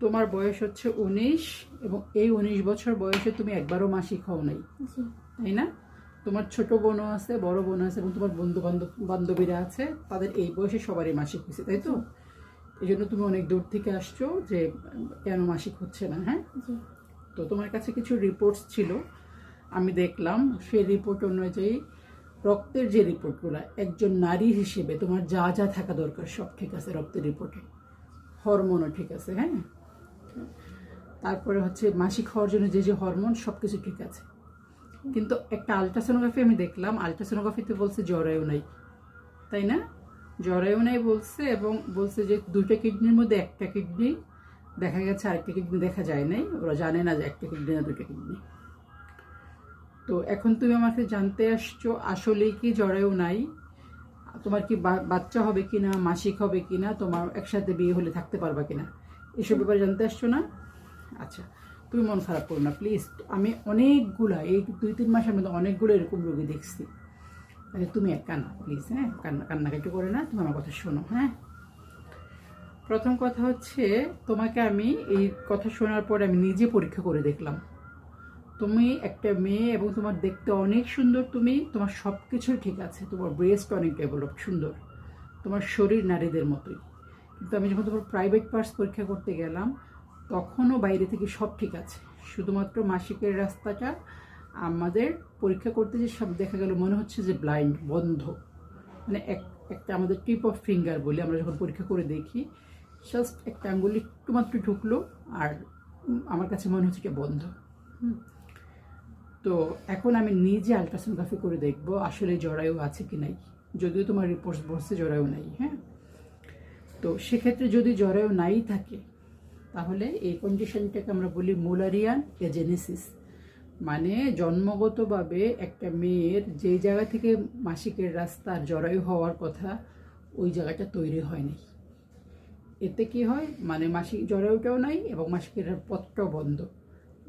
তোমার বয়স হচ্ছে উনিশ এবং এই উনিশ বছর বয়সে তুমি একবারও মাসিক হও নাই। তাই না? তোমার ছোট বোনও আছে বড় বোন আছে এবং তোমার বন্ধু বান্ধব বান্ধবীরা আছে তাদের এই বয়সে সবারই মাসিক হয়েছে তাই তো? এই জন্য তুমি অনেক দূর থেকে আসছো যে কেন মাসিক হচ্ছে না হ্যাঁ? তো তোমার কাছে কিছু রিপোর্টস ছিল আমি দেখলাম সেই রিপোর্ট অনুযায়ী রক্তের যে রিপোর্টগুলো একজন নারী হিসেবে তোমার যা যা থাকা দরকার সব ঠিক আছে রক্তের রিপোর্টে হরমোনও ঠিক আছে হ্যাঁ? তারপরে হচ্ছে মাসিক হওয়ার জন্য যে যে হরমোন সব কিছু ঠিক আছে। কিন্তু একটা আলট্রাসোনোগ্রাফি আমি দেখলাম আলট্রাসোনোগ্রাফিতে বলছে জরায়ু নাই। তাই না? জরায়ু নাই বলছে এবং বলছে যে দুইটা কিডনির মধ্যে একটা কিডনি, দেখা গেছে আরেকটা কিডনি দেখা যায় নাই। ওরা জানে না যে একটা কিডনি না দুইটা কিডনি। তো এখন তুমি আমাকে জানতে আসছো আসলে কি জরায়ু নাই? তোমার কি বাচ্চা হবে কি না মাসিক হবে কি না তোমার একসাথে বিয়ে হলে থাকতে পারবা কি না এসব ব্যাপারে জানতে আসছো না? আচ্ছা তুমি মন খারাপ করো না প্লিজ আমি অনেকগুলা, এই দুই তিন মাসের মধ্যে অনেকগুলো এরকম রোগী দেখছি। মানে তুমি এক কান্না প্লিজ হ্যাঁ? কান্না কান্নাকাটি করে না, তুমি আমার কথা শোনো হ্যাঁ? প্রথম কথা হচ্ছে, তোমাকে আমি এই কথা শোনার পরে আমি নিজে পরীক্ষা করে দেখলাম। তুমি একটা মেয়ে এবং তোমার দেখতে অনেক সুন্দর, তুমি, তোমার সব কিছুই ঠিক আছে, তোমার ব্রেস্ট অনেক ডেভেলপ সুন্দর। তোমার শরীর নারীদের মতোই। কিন্তু আমি যখন তোমার প্রাইভেট পার্স পরীক্ষা করতে গেলাম, তখনও বাইরে থেকে সব ঠিক আছে। শুধুমাত্র মাসিকের রাস্তাটা, আমাদের পরীক্ষা করতে যে সব দেখা গেল, মনে হচ্ছে যে ব্লাইন্ড বন্ধ। মানে এক, একটা আমাদের টিপ অফ ফিঙ্গার বলি আমরা যখন পরীক্ষা করে দেখি জাস্ট একটা আঙ্গুল একটু মাত্র ঢুকলো, আর আমার কাছে মনে হচ্ছে এটা বন্ধ। তো এখন আমি নিজে আলট্রাসোনোগ্রাফি করে দেখব, আসলে জরায়ু আছে কি নাই। যদিও তোমার রিপোর্টস বলছে জরায়ু নাই হ্যাঁ? তো সেক্ষেত্রে যদি জরায়ু নাই থাকে, তাহলে এই কন্ডিশনটাকে আমরা বলি মোলারিয়ান এজেনেসিস। মানে জন্মগতভাবে একটা মেয়ের যেই জায়গা থেকে মাসিকের রাস্তা জরায়ু হওয়ার কথা, ওই জায়গাটা তৈরি হয়নি এতে কি হয়? মানে মাসিক জরায়ুটাও নাই এবং মাসিকের পথটাও বন্ধ।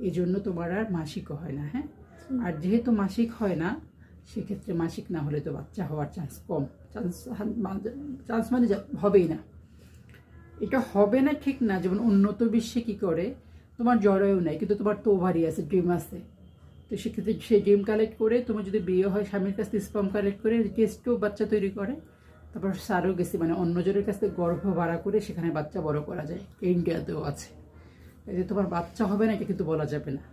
এই জন্য তোমার আর মাসিকও হয় না হ্যাঁ? আর যেহেতু মাসিক হয় না, সেক্ষেত্রে মাসিক না হলে তো বাচ্চা হওয়ার চান্স কম। চান্স চান্স মানে হবেই না। এটা হবে না ঠিক না, যেমন উন্নত বিশ্বে কি করে? তোমার জরায়ু নেই, কিন্তু তোমার তো ওভারি আছে ড্রিম আছে। তো সেক্ষেত্রে সে ড্রিম কালেক্ট করে তোমার যদি বিয়ে হয়, স্বামীর কাছ থেকে স্পাম কালেক্ট করে টেস্টও বাচ্চা তৈরি করে, তারপর সারও গেছি মানে অন্যজনের কাছ থেকে গর্ভ ভাড়া করে সেখানে বাচ্চা বড় করা যায়, ইন্ডিয়াতেও আছে। এই যে তোমার বাচ্চা হবে না, এটা কিন্তু বলা যাবে না।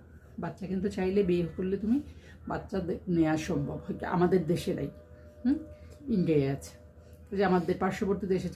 বাচ্চা কিন্তু চাইলে বিয়ে করলে তুমি বাচ্চা নেওয়া সম্ভব আমাদের দেশে নাই। হুম? ইন্ডিয়ায় আছে। যে আমাদের পার্শ্ববর্তী দেশে